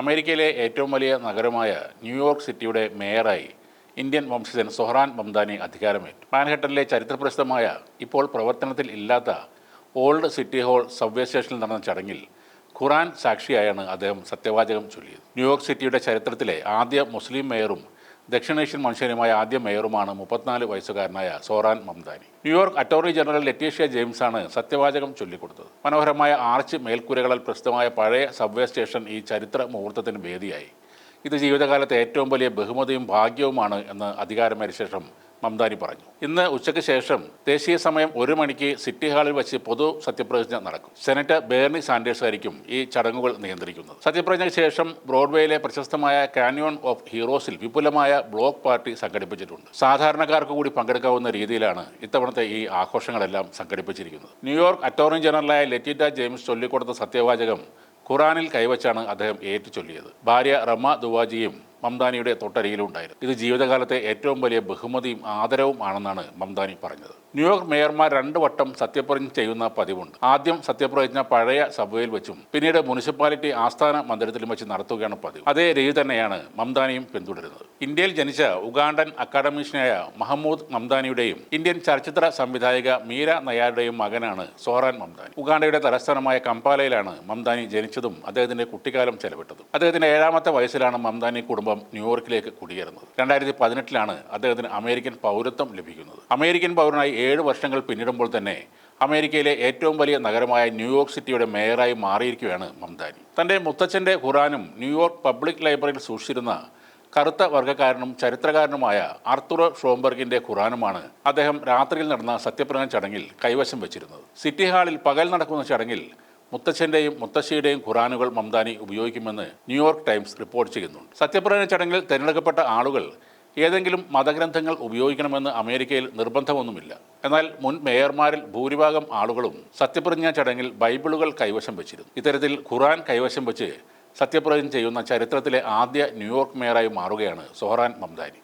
അമേരിക്കയിലെ ഏറ്റവും വലിയ നഗരമായ ന്യൂയോർക്ക് സിറ്റിയുടെ മേയറായി ഇന്ത്യൻ വംശജൻ സൊഹ്റാൻ മംദാനി അധികാരമേറ്റു. മാൻഹട്ടനിലെ ചരിത്രപ്രസിദ്ധമായ ഇപ്പോൾ പ്രവർത്തനത്തിൽ ഇല്ലാത്ത ഓൾഡ് സിറ്റി ഹാൾ സബ്വേ സ്റ്റേഷനിൽ നടന്ന ചടങ്ങിൽ ഖുറാൻ സാക്ഷിയായാണ് അദ്ദേഹം സത്യവാചകം ചൊല്ലിയത്. ന്യൂയോർക്ക് സിറ്റിയുടെ ചരിത്രത്തിലെ ആദ്യ മുസ്ലിം മേയറും ദക്ഷിണേഷ്യൻ മനുഷ്യനുമായ ആദ്യ മേയറുമാണ് മുപ്പത്തിനാല് വയസ്സുകാരനായ Zohran Mamdani. New York attorney general Letitia ജെയിംസാണ് സത്യവാചകം ചൊല്ലിക്കൊടുത്തത്. മനോഹരമായ ആർച്ച് മേൽക്കൂരകളാൽ പ്രസിദ്ധമായ പഴയ സബ്വേ സ്റ്റേഷൻ ഈ ചരിത്ര മുഹൂർത്തത്തിന് വേദിയായി. ഇത് ജീവിതകാലത്തെ ഏറ്റവും വലിയ ബഹുമതിയും ഭാഗ്യവുമാണ് എന്ന് അധികാരമേറ്റ ശേഷം മംദാനി പറഞ്ഞു. ഇന്ന് ഉച്ചയ്ക്ക് ശേഷം ദേശീയ സമയം ഒരു മണിക്ക് സിറ്റി ഹാളിൽ വെച്ച് പൊതു സത്യപ്രതിജ്ഞ നടക്കും. സെനറ്റർ ബേർണി സാൻഡേഴ്സ് ആയിരിക്കും ഈ ചടങ്ങുകൾ നിയന്ത്രിക്കുന്നത്. സത്യപ്രതിജ്ഞയ്ക്ക് ശേഷം ബ്രോഡ്വേയിലെ പ്രശസ്തമായ കാനിയോൺ ഓഫ് ഹീറോസിൽ വിപുലമായ ബ്ലോക്ക് പാർട്ടി സംഘടിപ്പിച്ചിട്ടുണ്ട്. സാധാരണക്കാർക്ക് കൂടി പങ്കെടുക്കാവുന്ന രീതിയിലാണ് ഇത്തവണത്തെ ഈ ആഘോഷങ്ങളെല്ലാം സംഘടിപ്പിച്ചിരിക്കുന്നത്. ന്യൂയോർക്ക് അറ്റോർണി ജനറലായ ലെറ്റിറ്റ ജെയിംസ് ചൊല്ലിക്കൊടുത്ത സത്യവാചകം ഖുറാനിൽ കൈവച്ചാണ് അദ്ദേഹം ഏറ്റു ചൊല്ലിയത്. ഭാര്യ റമ ദുവാജിയും മംദാനിയുടെ തൊട്ടരികിലുണ്ടായിരുന്നു. ഇത് ജീവിതകാലത്തെ ഏറ്റവും വലിയ ബഹുമതിയും ആദരവും ആണെന്നാണ് മംദാനി പറഞ്ഞത്. ന്യൂയോർക്ക് മേയർമാർ രണ്ടു വട്ടം സത്യപ്രതിജ്ഞ ചെയ്യുന്ന പതിവുണ്ട്. ആദ്യം സത്യപ്രതിജ്ഞ പഴയ സഭയിൽ വെച്ചും പിന്നീട് മുനിസിപ്പാലിറ്റി ആസ്ഥാന മന്ദിരത്തിലും വെച്ച് നടത്തുകയാണ് പതിവ്. അതേ രീതി തന്നെയാണ് മംദാനിയും പിന്തുടരുന്നത്. ഇന്ത്യയിൽ ജനിച്ച ഉഗാണ്ടൻ അക്കാഡമീഷ്യനായ മഹമ്മൂദ് മംദാനിയുടെയും ഇന്ത്യൻ ചലച്ചിത്ര സംവിധായിക മീര നയാരുടെയും മകനാണ് സോഹറാൻ മംദാനി. ഉഗാണ്ടയുടെ തലസ്ഥാനമായ കംപാലയിലാണ് മംദാനി ജനിച്ചതും അദ്ദേഹത്തിന്റെ കുട്ടിക്കാലം ചെലവിട്ടതും. അദ്ദേഹത്തിന്റെ ഏഴാമത്തെ വയസ്സിലാണ് മംദാനി കുടുംബം ന്യൂയോർക്കിലേക്ക് കുടിയേറുന്നത്. രണ്ടായിരത്തി പതിനെട്ടിലാണ് അദ്ദേഹത്തിന് അമേരിക്കൻ പൗരത്വം ലഭിക്കുന്നത്. അമേരിക്കൻ പൗരനായി ഏഴ് വർഷങ്ങൾ പിന്നിടുമ്പോൾ തന്നെ അമേരിക്കയിലെ ഏറ്റവും വലിയ നഗരമായ ന്യൂയോർക്ക് സിറ്റിയുടെ മേയറായി മാറിയിരിക്കുകയാണ് മംദാനി. തന്റെ മുത്തച്ഛന്റെ ഖുറാനും ന്യൂയോർക്ക് പബ്ലിക് ലൈബ്രറിയിൽ സൂക്ഷിച്ചിരുന്ന കറുത്ത വർഗക്കാരനും ചരിത്രകാരനുമായ ആർത്തുറോ ഷോംബർഗിന്റെ ഖുറാനുമാണ് അദ്ദേഹം രാത്രിയിൽ നടന്ന സത്യപ്രതിജ്ഞ ചടങ്ങിൽ കൈവശം വെച്ചിരുന്നത്. സിറ്റി ഹാളിൽ പകൽ നടക്കുന്ന ചടങ്ങിൽ മുത്തച്ഛന്റെയും മുത്തശ്ശിയുടെയും ഖുറാനുകൾ മംദാനി ഉപയോഗിക്കുമെന്ന് ന്യൂയോർക്ക് ടൈംസ് റിപ്പോർട്ട് ചെയ്യുന്നുണ്ട്. സത്യപ്രതിജ്ഞ ചടങ്ങിൽ തിരഞ്ഞെടുക്കപ്പെട്ട ആളുകൾ ഏതെങ്കിലും മതഗ്രന്ഥങ്ങൾ ഉപയോഗിക്കണമെന്ന് അമേരിക്കയിൽ നിർബന്ധമൊന്നുമില്ല. എന്നാൽ മുൻ മേയർമാരിൽ ഭൂരിഭാഗം ആളുകളും സത്യപ്രതിജ്ഞാ ചടങ്ങിൽ ബൈബിളുകൾ കൈവശം വെച്ചിരുന്നു. ഇത്തരത്തിൽ ഖുറാൻ കൈവശം വെച്ച് സത്യപ്രതിജ്ഞ ചെയ്യുന്ന ചരിത്രത്തിലെ ആദ്യ ന്യൂയോർക്ക് മേയറായി മാറുകയാണ് സൊഹറാൻ മംദാനി.